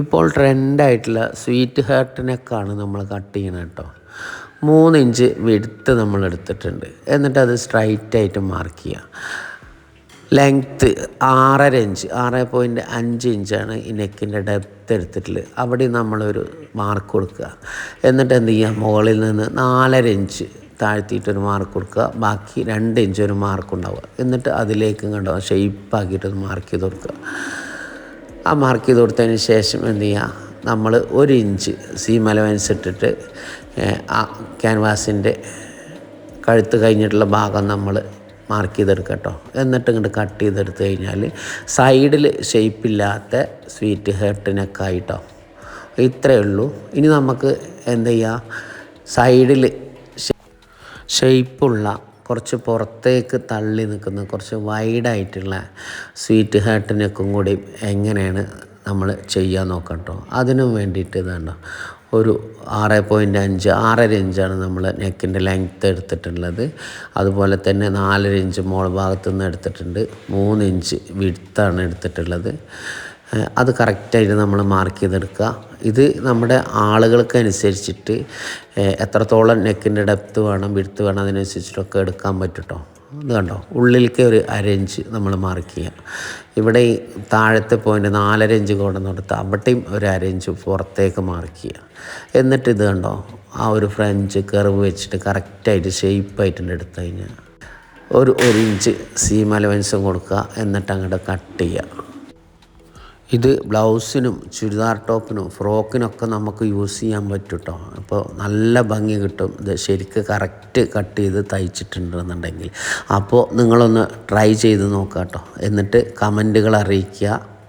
ഇപ്പോൾ ട്രെൻഡായിട്ടുള്ള സ്വീറ്റ് ഹാർട്ടിനൊക്കെയാണ് നമ്മൾ കട്ട് ചെയ്യണത് കേട്ടോ. മൂന്ന് ഇഞ്ച് വെടുത്ത് നമ്മൾ എടുത്തിട്ടുണ്ട്. എന്നിട്ട് അത് സ്ട്രൈറ്റ് ആയിട്ട് മാർക്ക് ചെയ്യുക ലെങ്ത്ത് ആറര ഇഞ്ച് ആറ് പോയിന്റ് അഞ്ച് ഇഞ്ചാണ് ഈ നെക്കിന്റെ ഡെപ്ത്ത് എടുത്തിട്ടുള്ളത്. അവിടെ നമ്മളൊരു മാർക്ക് കൊടുക്കുക. എന്നിട്ട് എന്ത് ചെയ്യുക മുകളിൽ നിന്ന് നാലര ഇഞ്ച് താഴ്ത്തിയിട്ടൊരു മാർക്ക് കൊടുക്കുക. ബാക്കി രണ്ട് ഇഞ്ച് ഒരു മാർക്ക് ഉണ്ടാവുക. എന്നിട്ട് അതിലേക്ക് കണ്ടോ ഷെയ്പ്പാക്കിയിട്ടൊന്ന് മാർക്ക് ചെയ്ത് കൊടുക്കുക. ആ മാർക്ക് ചെയ്ത് കൊടുത്തതിന് ശേഷം എന്ത് ചെയ്യുക? നമ്മൾ ഒരു ഇഞ്ച് സീം അലവൻസ് ഇട്ടിട്ട് ആ ക്യാൻവാസിന്റെ കഴുത്ത് കഴിഞ്ഞിട്ടുള്ള ഭാഗം നമ്മൾ മാർക്ക് ചെയ്തെടുക്കട്ടോ കേട്ടോ എന്നിട്ട് ഇങ്ങോട്ട് കട്ട് ചെയ്തെടുത്ത് കഴിഞ്ഞാൽ സൈഡിൽ ഷേപ്പില്ലാത്ത സ്വീറ്റ് ഹെർട്ടിനൊക്കെ ആയിട്ടോ ഇത്രയേ ഉള്ളൂ. ഇനി നമുക്ക് എന്ത് ചെയ്യുക സൈഡിൽ ഷേപ്പുള്ള കുറച്ച് പുറത്തേക്ക് തള്ളി നിൽക്കുന്ന കുറച്ച് വൈഡായിട്ടുള്ള സ്വീറ്റ് ഹാർട്ടിനൊക്കെ കൂടി എങ്ങനെയാണ് നമ്മൾ ചെയ്യാൻ നോക്കട്ടോ കേട്ടോ അതിനും വേണ്ടിയിട്ട് ഇതാണ് ഒരു ആറ് പോയിന്റ് അഞ്ച് ആറര ഇഞ്ചാണ് നമ്മൾ നെക്കിന്റെ ലെങ്ത്ത് എടുത്തിട്ടുള്ളത്. അതുപോലെ തന്നെ നാലര ഇഞ്ച് മോൾ ഭാഗത്തു നിന്ന് എടുത്തിട്ടുണ്ട്. മൂന്ന് ഇഞ്ച് വിടുത്താണ് എടുത്തിട്ടുള്ളത്. അത് കറക്റ്റായിട്ട് നമ്മൾ മാർക്ക് ചെയ്തെടുക്കുക. ഇത് നമ്മുടെ ആളുകൾക്ക് അനുസരിച്ചിട്ട് എത്രത്തോളം നെക്കിന്റെ ഡെപ്ത്ത് വേണം വിടുത്ത് വേണം അതിനനുസരിച്ചിട്ടൊക്കെ എടുക്കാൻ പറ്റും കേട്ടോ ഇത് കണ്ടോ? ഉള്ളിലേക്ക് ഒരു അരഞ്ച് നമ്മൾ മാർക്ക് ചെയ്യുക ഇവിടെ ഈ താഴത്തെ പോയിന്റ് നാലര ഇഞ്ച് കൊണ്ടുവന്ന് കൊടുത്ത് അവിടെയും ഒരു അരഞ്ച് പുറത്തേക്ക് മാർക്ക് ചെയ്യുക എന്നിട്ട് ഇത് കണ്ടോ? ആ ഒരു ഫ്രഞ്ച് കർവ് വെച്ചിട്ട് കറക്റ്റായിട്ട് ഷേപ്പായിട്ടുണ്ട് എടുത്തു കഴിഞ്ഞാൽ ഒരു ഒരു ഇഞ്ച് സീം അലവൻസും കൊടുക്കുക. എന്നിട്ട് അങ്ങോട്ട് കട്ട് ചെയ്യുക ഇത് ബ്ലൗസിനും ചുരിദാർ ടോപ്പിനും ഫ്രോക്കിനൊക്കെ നമുക്ക് യൂസ് ചെയ്യാൻ പറ്റും കേട്ടോ അപ്പോൾ നല്ല ഭംഗി കിട്ടും. ഇത് ശരിക്ക് കറക്റ്റ് കട്ട് ചെയ്ത് തയ്ച്ചിട്ടുണ്ടെന്നുണ്ടെങ്കിൽ. അപ്പോൾ നിങ്ങളൊന്ന് ട്രൈ ചെയ്ത് നോക്കാം കേട്ടോ എന്നിട്ട് കമന്റുകൾ അറിയിക്കുക.